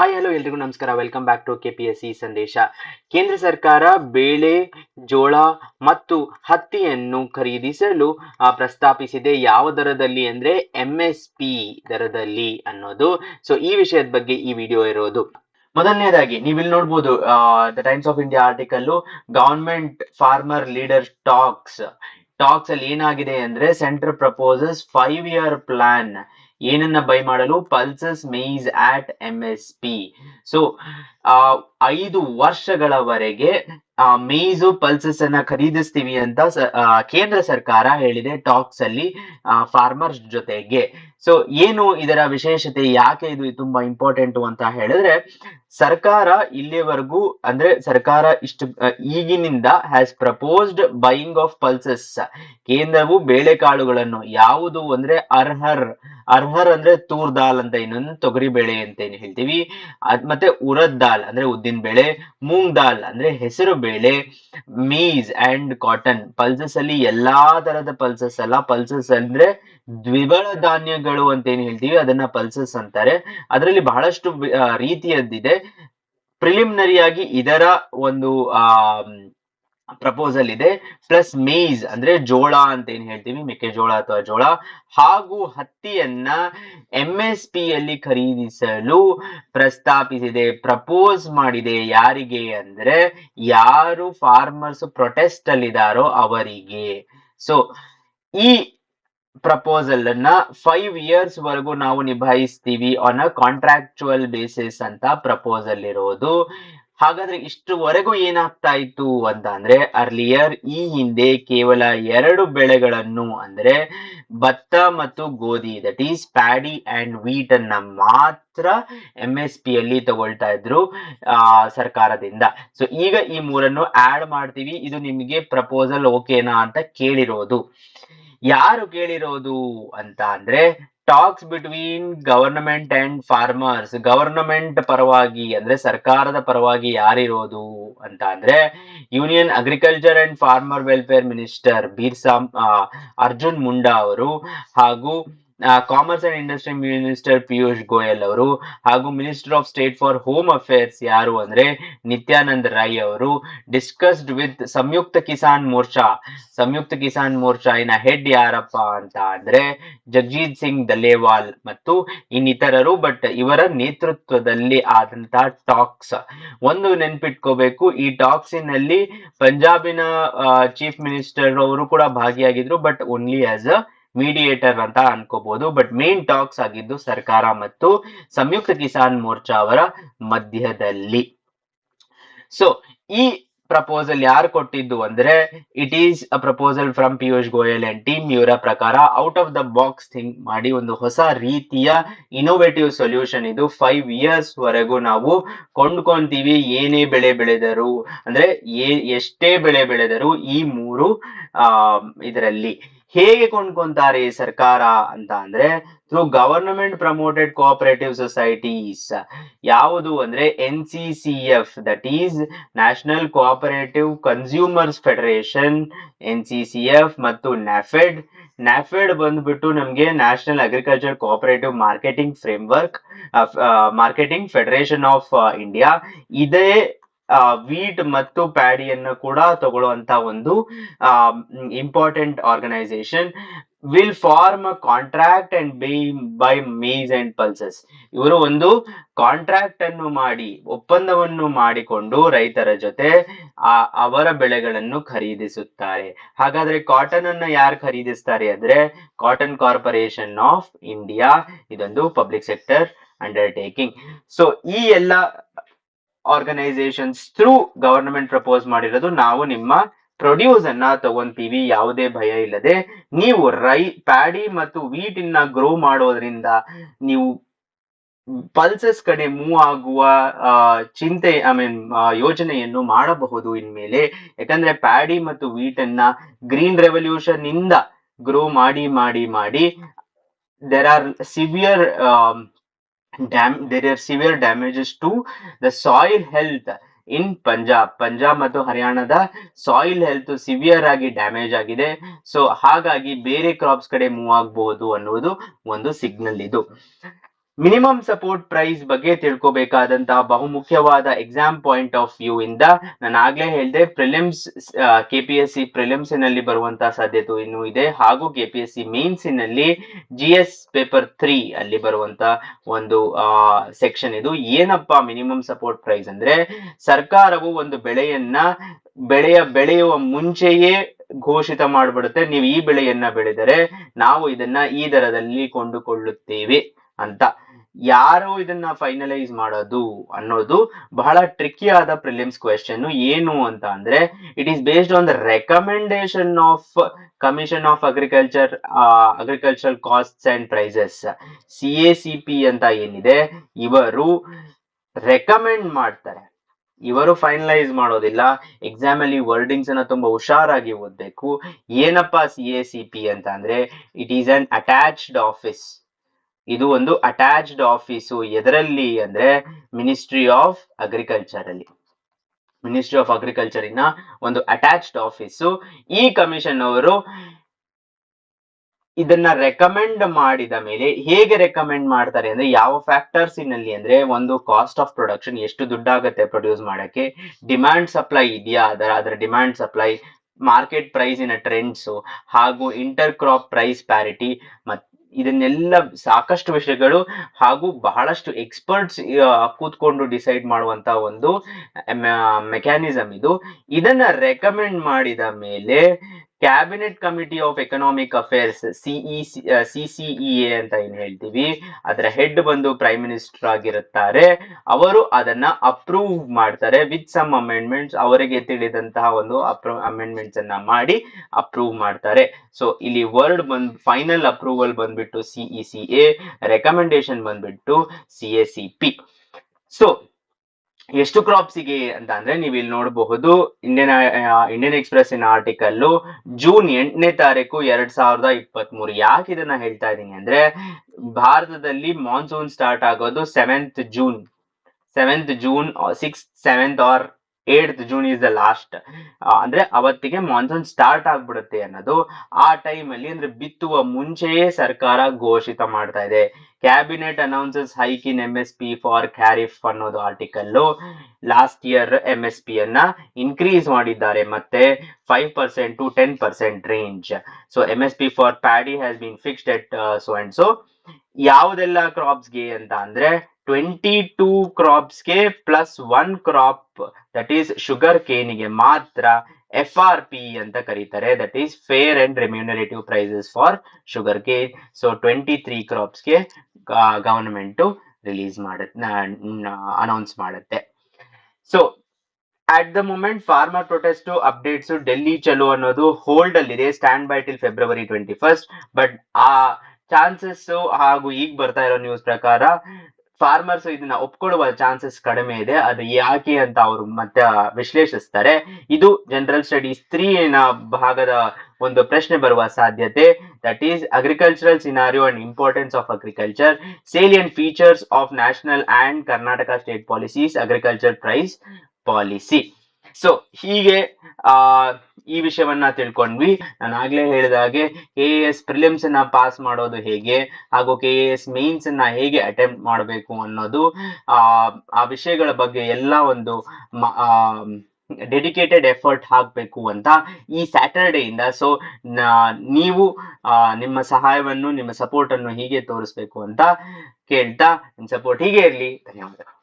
Hi hello ಎಲ್ರಿಗೂ ನಮಸ್ಕಾರ. Welcome back to K C Sandesh. ಕೇಂದ್ರ ಸರ್ಕಾರ ಬೇಳೆ, ಜೋಳ ಮತ್ತು ಹತ್ತಿಯನ್ನು ಖರೀದಿಸಲು ಪ್ರಸ್ತಾಪಿಸಿದೆ. ಯಾವ ದರದಲ್ಲಿ ಅಂದ್ರೆ ಎಂ ಎಸ್ ಪಿ ದರದಲ್ಲಿ ಅನ್ನೋದು. ಸೊ ಈ ವಿಷಯದ ಬಗ್ಗೆ ಈ ವಿಡಿಯೋ ಇರೋದು. ಮೊದಲನೇದಾಗಿ, ನೀವಿಲ್ಲಿ ನೋಡ್ಬೋದು the Times of India article government farmer leader talks talks ಅಲ್ಲಿ ಏನಾಗಿದೆ ಅಂದ್ರೆ centre proposes five year plan ಏನನ್ನ ಬೈ ಮಾಡಲು? Pulses maize at M S P so ಐದು ವರ್ಷಗಳವರೆಗೆ ಮೇಜು ಪಲ್ಸಸ್ ಅನ್ನ ಖರೀದಿಸ್ತೀವಿ ಅಂತ ಕೇಂದ್ರ ಸರ್ಕಾರ ಹೇಳಿದೆ ಟಾಕ್ಸ್ ಅಲ್ಲಿ ಫಾರ್ಮರ್ಸ್ ಜೊತೆಗೆ. ಸೊ ಏನು ಇದರ ವಿಶೇಷತೆ? ಯಾಕೆ ಇದು ತುಂಬಾ ಇಂಪಾರ್ಟೆಂಟ್ ಅಂತ ಹೇಳಿದ್ರೆ ಸರ್ಕಾರ ಇಲ್ಲಿವರೆಗೂ ಅಂದ್ರೆ ಸರ್ಕಾರ ಇಷ್ಟು ಈಗಿನಿಂದ has proposed buying of pulses ಕೇಂದ್ರವು ಬೇಳೆಕಾಳುಗಳನ್ನು ಯಾವುದು ಅಂದ್ರೆ ಅರ್ಹರ್ ಅರ್ಹರ್ ಅಂದ್ರೆ ತೂರ್ ದಾಲ್ ಅಂತ ಇನ್ನೊಂದು ತೊಗರಿ ಬೇಳೆ ಅಂತ ಏನು ಹೇಳ್ತೀವಿ. ಅದ್ ಮತ್ತೆ ಉರದ್ ದಾಲ್ ಅಂದ್ರೆ ಉದ್ದಿನ ಬೇಳೆ, ಮೂಂಗ್ ದಾಲ್ ಅಂದ್ರೆ ಹೆಸರು ಬೇಳೆ, ಮೀಸ್ ಅಂಡ್ ಕಾಟನ್. ಪಲ್ಸಸ್ ಅಲ್ಲಿ ಎಲ್ಲಾ ತರದ ಪಲ್ಸಸ್ ಅಲ್ಲ ಪಲ್ಸಸ್ ಅಂದ್ರೆ ದ್ವಿಬಳ ಧಾನ್ಯಗಳು ಅಂತ ಏನ್ ಹೇಳ್ತೀವಿ, ಅದನ್ನ ಪಲ್ಸಸ್ ಅಂತಾರೆ. ಅದರಲ್ಲಿ ಬಹಳಷ್ಟು ರೀತಿಯದ್ದಿದೆ. ಪ್ರಿಲಿಮಿನರಿ ಆಗಿ ಇದರ ಒಂದು, ಆ ಪ್ರಪೋಸಲ್ ಇದೆ. ಪ್ಲಸ್ ಮೇಜ್ ಅಂದ್ರೆ ಜೋಳ ಅಂತ ಏನ್ ಹೇಳ್ತೀವಿ ಮೆಕ್ಕೆಜೋಳ ಅಥವಾ ಜೋಳ. ಹಾಗೂ ಹತ್ತಿಯನ್ನ ಎಂ ಎಸ್ ಪಿ ಯಲ್ಲಿ ಖರೀದಿಸಲು ಪ್ರಸ್ತಾಪಿಸಿದೆ ಪ್ರಪೋಸ್ ಮಾಡಿದೆ ಯಾರಿಗೆ ಅಂದ್ರೆ ಯಾರು ಫಾರ್ಮರ್ಸ್ ಪ್ರೊಟೆಸ್ಟ್ ಅಲ್ಲಿದಾರೋ ಅವರಿಗೆ. ಸೊ ಈ ಪ್ರಪೋಸಲ್ ಅನ್ನ ಫೈವ್ ಇಯರ್ಸ್ ವರೆಗೂ ನಾವು ನಿಭಾಯಿಸ್ತೀವಿ ಆನ್ ಅ ಕಾಂಟ್ರಾಕ್ಚುಯಲ್ ಬೇಸಿಸ್ ಅಂತ ಪ್ರಪೋಸಲ್ ಇರೋದು. ಹಾಗಾದ್ರೆ ಇಷ್ಟುವರೆಗೂ ಏನಾಗ್ತಾ ಇತ್ತು ಅಂತ ಅಂದ್ರೆ ಅರ್ಲಿಯರ್ ಈ ಹಿಂದೆ ಕೇವಲ ಎರಡು ಬೆಳೆಗಳನ್ನು ಅಂದ್ರೆ ಭತ್ತ ಮತ್ತು ಗೋಧಿ that is paddy and wheat ಅನ್ನ ಮಾತ್ರ ಎಂ ಎಸ್ ಪಿ ಅಲ್ಲಿ ತಗೊಳ್ತಾ ಇದ್ರು, ಆ, ಸರ್ಕಾರದಿಂದ. ಸೊ ಈಗ ಈ ಮೂರನ್ನು ಆಡ್ ಮಾಡ್ತೀವಿ. ಇದು ನಿಮಗೆ ಪ್ರಪೋಸಲ್ ಓಕೆನಾ ಅಂತ ಕೇಳಿರೋದು. ಯಾರು ಕೇಳಿರೋದು ಅಂತ ಅಂದ್ರೆ talks between government and farmers government ಪರವಾಗಿ ಅಂದ್ರೆ ಸರ್ಕಾರದ ಪರವಾಗಿ ಯಾರಿರೋದು ಅಂತ ಅಂದ್ರೆ union agriculture and farmer welfare minister Birsa Arjun Munda ಅವರು ಹಾಗೂ commerce and industry minister Piyush Goyal ಅವರು ಹಾಗೂ minister of state for home affairs ಯಾರು ಅಂದ್ರೆ ನಿತ್ಯಾನಂದ್ ರೈ ಅವರು. Discussed with Samyukta Kisan Morcha. ಸಂಯುಕ್ತ ಕಿಸಾನ್ ಮೋರ್ಚಾ ಇನ ಹೆಡ್ ಯಾರಪ್ಪ ಅಂತ ಅಂದ್ರೆ ಜಗಜೀತ್ ಸಿಂಗ್ ದಲೇವಾಲ್ ಮತ್ತು ಇನ್ನಿತರರು ಬಟ್ ಇವರ ನೇತೃತ್ವದಲ್ಲಿ ಆದಂತಹ ಟಾಕ್ಸ್ ಒಂದು ನೆನ್ಪಿಟ್ಕೋಬೇಕು, ಈ ಟಾಕ್ಸಿನಲ್ಲಿ ಪಂಜಾಬಿನ ಚೀಫ್ ಮಿನಿಸ್ಟರ್ ಅವರು ಕೂಡ ಭಾಗಿಯಾಗಿದ್ರು but only as a mediator ಅಂತ ಅನ್ಕೋಬಹುದು ಬಟ್ ಮೇನ್ ಟಾಕ್ಸ್ ಆಗಿದ್ದು ಸರ್ಕಾರ ಮತ್ತು ಸಂಯುಕ್ತ ಕಿಸಾನ್ ಮೋರ್ಚಾ ಅವರ ಮಧ್ಯದಲ್ಲಿ. ಸೊ ಈ ಪ್ರಪೋಸಲ್ ಯಾರು ಕೊಟ್ಟಿದ್ದು ಅಂದ್ರೆ it is a proposal from Piyush Goyal and team ಇವರ ಪ್ರಕಾರ out of the box think ಮಾಡಿ ಒಂದು ಹೊಸ ರೀತಿಯ ಇನೋವೇಟಿವ್ ಸೊಲ್ಯೂಷನ್ ಇದು ಫೈವ್ ಇಯರ್ಸ್ ವರೆಗೂ ನಾವು ಕೊಂಡ್ಕೊಂತೀವಿ. ಏನೇ ಬೆಳೆ ಬೆಳೆದರು, ಅಂದ್ರೆ ಎಷ್ಟೇ ಬೆಳೆ ಬೆಳೆದರು ಈ ಮೂರು ಇದರಲ್ಲಿ. ಹೇಗೆ ಕೊಂಡ್ಕೊಂತಾರೆ ಸರ್ಕಾರ ಅಂತ ಅಂದ್ರೆ through government promoted cooperative societies ಯಾವುದು ಅಂದ್ರೆ N C C F that is national cooperative consumers federation N C C F ಮತ್ತು ನ್ಯಾಫೆಡ್ ನ್ಯಾಫೆಡ್ ಬಂದ್ಬಿಟ್ಟು ನಮಗೆ national agriculture cooperative marketing framework marketing federation of India ಇದೇ ವೀಟ್ ಮತ್ತು ಪ್ಯಾಡಿಯನ್ನು ಕೂಡ ತಗೊಳ್ಳುವಂತ ಒಂದು important organisation will form a contract and buy buy maize and pulses ಇವರು ಒಂದು ಕಾಂಟ್ರಾಕ್ಟ್ ಅನ್ನು ಮಾಡಿ, ಒಪ್ಪಂದವನ್ನು ಮಾಡಿಕೊಂಡು ರೈತರ ಜೊತೆ ಅವರ ಬೆಳೆಗಳನ್ನು ಖರೀದಿಸುತ್ತಾರೆ. ಹಾಗಾದ್ರೆ ಕಾಟನ್ ಅನ್ನು ಯಾರು ಖರೀದಿಸ್ತಾರೆ ಅಂದ್ರೆ ಕಾಟನ್ ಕಾರ್ಪೊರೇಷನ್ ಆಫ್ ಇಂಡಿಯಾ ಇದೊಂದು ಪಬ್ಲಿಕ್ ಸೆಕ್ಟರ್ ಅಂಡರ್ಟೇಕಿಂಗ್ ಸೊ ಈ ಎಲ್ಲ ಆರ್ಗನೈಸೇಷನ್ಸ್ ಥ್ರೂ ಗವರ್ನಮೆಂಟ್ ಪ್ರಪೋಸ್ ಮಾಡಿರೋದು ನಾವು ನಿಮ್ಮ ಪ್ರೊಡ್ಯೂಸ್ ಅನ್ನ ತಗೊಂತೀವಿ, ಯಾವುದೇ ಭಯ ಇಲ್ಲದೆ. ನೀವು ರೈ, ಪ್ಯಾಡಿ ಮತ್ತು ವೀಟ್ ಇನ್ನ ಗ್ರೋ ಮಾಡೋದ್ರಿಂದ ನೀವು ಪಲ್ಸಸ್ ಕಡೆ ಮೂವ್ ಆಗುವ ಚಿಂತೆ ಐ ಮೀನ್ ಯೋಜನೆಯನ್ನು ಮಾಡಬಹುದು ಇನ್ಮೇಲೆ. ಯಾಕಂದ್ರೆ ಪ್ಯಾಡಿ ಮತ್ತು ವೀಟ್ ಅನ್ನ ಗ್ರೀನ್ ರೆವಲ್ಯೂಷನ್ ಇಂದ ಗ್ರೋ ಮಾಡಿ ಮಾಡಿ ಮಾಡಿ there are severe dam there are severe damages to the soil health in Punjab Punjab ಮತ್ತು ಹರಿಯಾಣದ ಸಾಯಿಲ್ ಹೆಲ್ತ್ ಸಿವಿಯರ್ ಆಗಿ ಡ್ಯಾಮೇಜ್ ಆಗಿದೆ. ಸೊ ಹಾಗಾಗಿ ಬೇರೆ ಕ್ರಾಪ್ಸ್ ಕಡೆ ಮೂವ್ ಆಗಬಹುದು ಅನ್ನುವುದು ಒಂದು ಸಿಗ್ನಲ್ ಇದು. ಮಿನಿಮಮ್ ಸಪೋರ್ಟ್ ಪ್ರೈಸ್ ಬಗ್ಗೆ ತಿಳ್ಕೊಬೇಕಾದಂತಹ ಬಹುಮುಖ್ಯವಾದ ಎಕ್ಸಾಮ್ ಪಾಯಿಂಟ್ ಆಫ್ ವ್ಯೂ ಇಂದ ನಾನು ಆಗ್ಲೇ ಹೇಳಿದೆ prelims K P S C ಪ್ರಿಲಿಮ್ಸ್ನಲ್ಲಿ ಬರುವಂತಹ ಸಾಧ್ಯತೆ ಇನ್ನೂ ಇದೆ. ಹಾಗೂ ಕೆ ಪಿ ಎಸ್ ಸಿ ಮೇನ್ಸ್ನಲ್ಲಿ ಜಿ ಎಸ್ ಪೇಪರ್ ತ್ರೀ ಅಲ್ಲಿ ಬರುವಂತ ಒಂದು ಸೆಕ್ಷನ್ ಇದು. ಏನಪ್ಪಾ ಮಿನಿಮಮ್ ಸಪೋರ್ಟ್ ಪ್ರೈಸ್ ಅಂದ್ರೆ? ಸರ್ಕಾರವು ಒಂದು ಬೆಳೆಯನ್ನ ಬೆಳೆಯ, ಬೆಳೆಯುವ ಮುಂಚೆಯೇ ಘೋಷಿತ ಮಾಡ್ಬಿಡುತ್ತೆ. ನೀವು ಈ ಬೆಳೆಯನ್ನ ಬೆಳೆದರೆ ನಾವು ಇದನ್ನ ಈ ದರದಲ್ಲಿ ಕೊಂಡುಕೊಳ್ಳುತ್ತೇವೆ ಅಂತ. ಯಾರು ಇದನ್ನ ಫೈನಲೈಸ್ ಮಾಡೋದು ಅನ್ನೋದು ಬಹಳ ಟ್ರಿಕಿ ಆದ ಪ್ರಿಲಿಮ್ಸ್ ಕ್ವೆಶನ್ ಏನು ಅಂತ ಅಂದ್ರೆ it is based on the recommendation of commission of agriculture agricultural costs and prices C A C P ಅಂತ ಏನಿದೆ, ಇವರು ರೆಕಮೆಂಡ್ ಮಾಡ್ತಾರೆ. ಇವರು ಫೈನಲೈಸ್ ಮಾಡೋದಿಲ್ಲ. ಎಕ್ಸಾಮ್ ಅಲ್ಲಿ ವರ್ಡಿಂಗ್ಸ್ ಅನ್ನ ತುಂಬಾ ಹುಷಾರಾಗಿ ಓದ್ಬೇಕು. ಏನಪ್ಪಾ ಸಿ ಎ ಸಿ ಪಿ ಅಂತ ಅಂದ್ರೆ it is an attached office ಇದು ಒಂದು ಅಟ್ಯಾಚ್ಡ್ ಆಫೀಸು ಎದರಲ್ಲಿ ಅಂದ್ರೆ ಮಿನಿಸ್ಟ್ರಿ ಆಫ್ ಅಗ್ರಿಕಲ್ಚರ್ ಅಲ್ಲಿ. ಮಿನಿಸ್ಟ್ರಿ ಆಫ್ ಅಗ್ರಿಕಲ್ಚರ್ ಇನ ಒಂದು ಅಟ್ಯಾಚ್ಡ್ ಆಫೀಸು ಈ ಕಮಿಷನ್ ಅವರು ಇದನ್ನ ರೆಕಮೆಂಡ್ ಮಾಡಿದ ಮೇಲೆ ಹೇಗೆ ರೆಕಮೆಂಡ್ ಮಾಡ್ತಾರೆ ಅಂದ್ರೆ ಯಾವ ಫ್ಯಾಕ್ಟರ್ಸ್ನಲ್ಲಿ ಅಂದ್ರೆ ಒಂದು ಕಾಸ್ಟ್ ಆಫ್ ಪ್ರೊಡಕ್ಷನ್ ಎಷ್ಟು ದುಡ್ಡಾಗತ್ತೆ ಪ್ರೊಡ್ಯೂಸ್ ಮಾಡಕ್ಕೆ ಡಿಮ್ಯಾಂಡ್ ಸಪ್ಲೈ ಇದೆಯಾ? ಅದರ ಅದರ ಡಿಮ್ಯಾಂಡ್ ಸಪ್ಲೈ ಮಾರ್ಕೆಟ್ ಪ್ರೈಸಿನ ಟ್ರೆಂಡ್ಸ್ ಹಾಗೂ ಇಂಟರ್ ಕ್ರಾಪ್ ಪ್ರೈಸ್ ಪ್ಯಾರಿಟಿ ಮತ್ ಇದನ್ನೆಲ್ಲ ಸಾಕಷ್ಟು ವಿಷಯಗಳು ಹಾಗೂ ಬಹಳಷ್ಟು ಎಕ್ಸ್ಪರ್ಟ್ಸ್ ಕೂತ್ಕೊಂಡು ಡಿಸೈಡ್ ಮಾಡುವಂತ ಒಂದು ಮೆಕ್ಯಾನಿಸಮ್ ಇದು. ಇದನ್ನ ರೆಕಮೆಂಡ್ ಮಾಡಿದ ಮೇಲೆ cabinet committee of economic affairs C E A ಅಂತ ಏನ್ ಹೇಳ್ತೀವಿ, ಅದರ ಹೆಡ್ ಬಂದು ಪ್ರೈಮ್ ಮಿನಿಸ್ಟರ್ ಆಗಿರುತ್ತಾರೆ. ಅವರು ಅದನ್ನ ಅಪ್ರೂವ್ ಮಾಡ್ತಾರೆ ವಿತ್ ಸಮ್ ಅಮೆಂಡ್ಮೆಂಟ್ಸ್ ಅವರಿಗೆ ತಿಳಿದಂತಹ ಒಂದು ಅಪ್ರೂ ಅಮೆಂಡ್ಮೆಂಟ್ಸ್ ಅನ್ನ ಮಾಡಿ ಅಪ್ರೂವ್ ಮಾಡ್ತಾರೆ. ಸೊ ಇಲ್ಲಿ ವರ್ಡ್ ಬಂದ್ ಫೈನಲ್ ಅಪ್ರೂವಲ್ ಬಂದ್ಬಿಟ್ಟು C E C A recommendation ಬಂದ್ಬಿಟ್ಟು C A C P so ಎಷ್ಟು ಕ್ರಾಪ್ಸಿಗೆ ಅಂತ ಅಂದ್ರೆ ನೀವು ಇಲ್ಲಿ ನೋಡಬಹುದು Indian Indian Express in article June ಎಂಟನೇ ತಾರೀಕು ಎರಡ್ ಸಾವಿರದ ಇಪ್ಪತ್ತ್ ಮೂರು ಯಾಕೆ ಇದನ್ನ ಹೇಳ್ತಾ ಇದೀನಿ ಅಂದ್ರೆ ಭಾರತದಲ್ಲಿ ಮಾನ್ಸೂನ್ ಸ್ಟಾರ್ಟ್ ಆಗೋದು seventh June seventh June six seventh or eight June is the last ಅಂದ್ರೆ ಅವತ್ತಿಗೆ ಮಾನ್ಸೂನ್ ಸ್ಟಾರ್ಟ್ ಆಗ್ಬಿಡುತ್ತೆ ಅನ್ನೋದು ಆ ಟೈಮ್ ಅಲ್ಲಿ ಅಂದ್ರೆ ಬಿತ್ತುವ ಮುಂಚೆಯೇ ಸರ್ಕಾರ ಘೋಷಿತ ಮಾಡ್ತಾ ಇದೆ. Cabinet announces hike in M S P for kharif ಅನ್ನೋದು article last year M S P ಅನ್ನ ಇನ್ಕ್ರೀಸ್ ಮಾಡಿದ್ದಾರೆ ಮತ್ತೆ five percent to ten percent range so M S P for paddy has been fixed at so and so ಯಾವುದೆಲ್ಲ ಕ್ರಾಪ್ಸ್ಗೆ ಅಂತ ಅಂದ್ರೆ twenty two ಕ್ರಾಪ್ಸ್ಗೆ plus one crop that is sugar ಕೇನಿಗೆ ಮಾತ್ರ F R P ಅಂತ ಕರೀತಾರೆ. That is fair and remunerative prices for sugar cane so twenty three ಕ್ರಾಪ್ಸ್ಗೆ government release ಮಾಡುತ್ತೆ announce ಮಾಡುತ್ತೆ. So at the moment farmer protest updates Delhi Chalo ಅನ್ನೋದು hold ಅಲ್ಲಿದೆ. Stand by till February twenty first but ಆ chances ಹಾಗೂ ಈಗ ಬರ್ತಾ ಇರೋ news ಪ್ರಕಾರ ಫಾರ್ಮರ್ಸ್ ಇದನ್ನ ಒಪ್ಕೊಳ್ಳುವ ಚಾನ್ಸಸ್ ಕಡಿಮೆ ಇದೆ. ಅದು ಯಾಕೆ ಅಂತ ಅವರು ಮತ್ತೆ ವಿಶ್ಲೇಷಿಸ್ತಾರೆ. ಇದು ಜನರಲ್ ಸ್ಟಡೀಸ್ ತ್ರೀ ಭಾಗದ ಒಂದು ಪ್ರಶ್ನೆ ಬರುವ ಸಾಧ್ಯತೆ. That is agricultural scenario and importance of agriculture salient features of national and Karnataka state policies agriculture price policy so ಹೀಗೆ, ಆ, ಈ ವಿಷಯವನ್ನ ತಿಳ್ಕೊಂಡ್ವಿ. ನಾನು ಆಗ್ಲೇ ಹೇಳಿದ ಹಾಗೆ ಕೆ ಎ ಎಸ್ ಪ್ರಿಲಿಮ್ಸ್ ಅನ್ನ ಪಾಸ್ ಮಾಡೋದು ಹೇಗೆ, ಹಾಗೂ ಕೆ ಎ ಎಸ್ ಮೇನ್ಸ್ ಅನ್ನ ಹೇಗೆ ಅಟೆಂಪ್ಟ್ ಮಾಡಬೇಕು ಅನ್ನೋದು, ಆ ಆ ವಿಷಯಗಳ ಬಗ್ಗೆ ಎಲ್ಲ ಒಂದು ಡೆಡಿಕೇಟೆಡ್ ಎಫರ್ಟ್ ಹಾಕಬೇಕು ಅಂತ ಈ ಸ್ಯಾಟರ್ಡೇ ಇಂದ. ಸೊ ನೀವು ನಿಮ್ಮ ಸಹಾಯವನ್ನು, ನಿಮ್ಮ ಸಪೋರ್ಟ್ ಅನ್ನು ಹೀಗೆ ತೋರಿಸ್ಬೇಕು ಅಂತ ಕೇಳ್ತಾ ನಿಮ್ಮ ಸಪೋರ್ಟ್ ಹೀಗೆ ಇರಲಿ. ಧನ್ಯವಾದಗಳು.